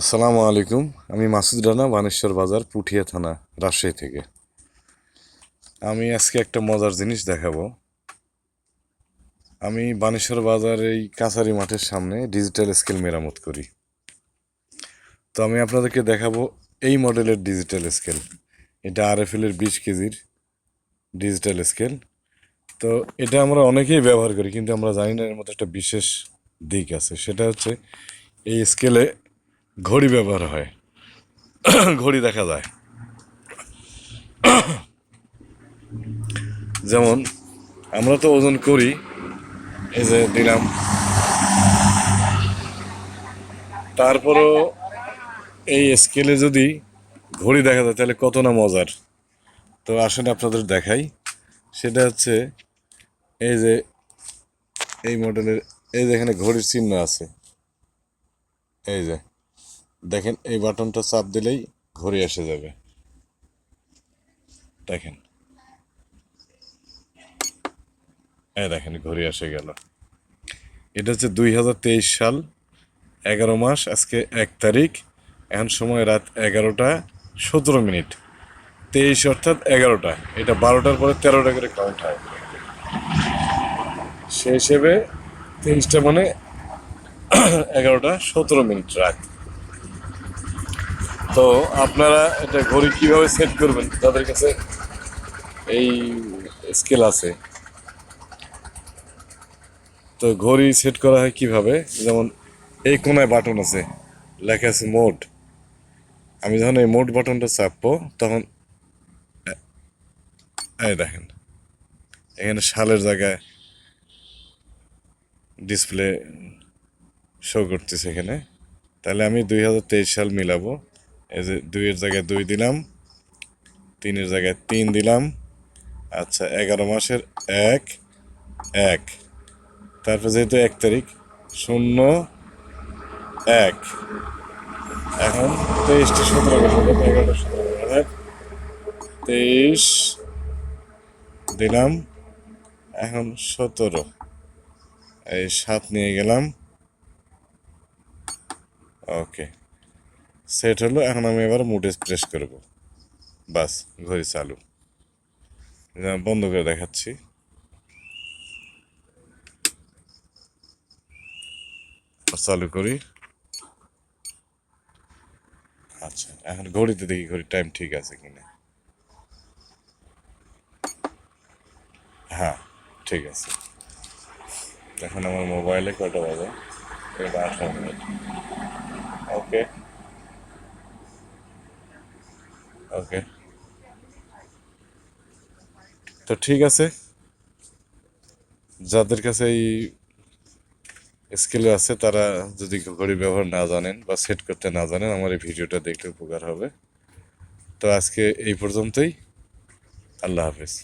আসসালামু আলাইকুম, আমি মাসুদ রানা, বানেশ্বর বাজার, পুঠিয়া থানা, রাজশাহী থেকে। আমি আজকে একটা মজার জিনিস দেখাবো। আমি বানেশ্বর বাজার এই কাছারি মাঠের সামনে ডিজিটাল স্কেল মেরামত করি। তো আমি আপনাদেরকে দেখাবো এই মডেলের ডিজিটাল স্কেল। এটা আর এফ এর বিশ কেজির ডিজিটাল স্কেল। তো এটা আমরা অনেকেই ব্যবহার করি, কিন্তু আমরা জানি না এর মধ্যে একটা বিশেষ দিক আছে। সেটা হচ্ছে এই স্কেলে ঘড়ি ব্যবহার হয়। ঘড়ি দেখা যায়। যেমন, আমরা তো ওজন করি, এই যে দিলাম। তারপরও এই স্কেলে যদি ঘড়ি দেখা যায়, তাহলে কত না মজার। তো আসলে আপনাদের দেখাই। সেটা হচ্ছে, এই যে এই মডেলের এই যে এখানে ঘড়ির চিহ্ন আছে। এই যে। দেখেন, এই বাটনটা চাপ দিলেই ঘড়ি এসে যাবে। দেখেন। এই দেখেন, ঘড়ি এসে গেল। এটা হচ্ছে দুই হাজার তেইশ সাল, এগারো মাস, আজকে এক তারিখ। এখন সময় রাত এগারোটা সতেরো মিনিট। তেইশ অর্থাৎ এগারোটা। এটা বারোটার পরে তেরোটা করে কাউন্ট হয়। সে হিসেবে তেইশটা মানে এগারোটা সতেরো মিনিট রাত। তো আপনারা এটা ঘড়ি কীভাবে সেট করবেন? যাদের কাছে এই স্কেল আছে। তো ঘড়ি সেট করা হয় কীভাবে? যেমন এই কোনায় বাটন আছে, লেখা আছে মোড আমি যখন এই মোড বাটনটা চাপবো, তখন এই দেখেন, এখানে সালের জায়গায় ডিসপ্লে শো করতেছে এখানে। তাহলে আমি দুই হাজার তেইশ সাল মিলাবো। এই যে দুইয়ের জায়গায় দুই দিলাম, তিনের জায়গায় তিন দিলাম। আচ্ছা এগারো মাসের এক এক। তারপর যেহেতু এক তারিখ, শূন্য, এক। এখন তেইশটি সতেরো এগারোটা সতেরো তেইশ দিলাম, এখন সতেরো। এই সাত নিয়ে গেলাম। ওকে। সেট হলো, এখন আমি এবার মুডে প্রেস করব। বাস ঘড়ি চালু। বন্ধ করে দেখাচ্ছি। চালু করি। আচ্ছা এখন ঘড়িতে দেখি ঘড়ির টাইম ঠিক আছে কিনা। হ্যাঁ ঠিক আছে। এখন আমার মোবাইলে কটা বাজে? আঠারো মিনিট। ওকে ওকে তো ঠিক আছে। যাদের কাছে এই স্কিল আছে, তারা যদি ঘড়ি ব্যবহার না জানেন বা সেট করতে না জানেন, আমার এই ভিডিওটা দেখলে উপকার হবে। তো আজকে এই পর্যন্তই। আল্লাহ হাফেজ।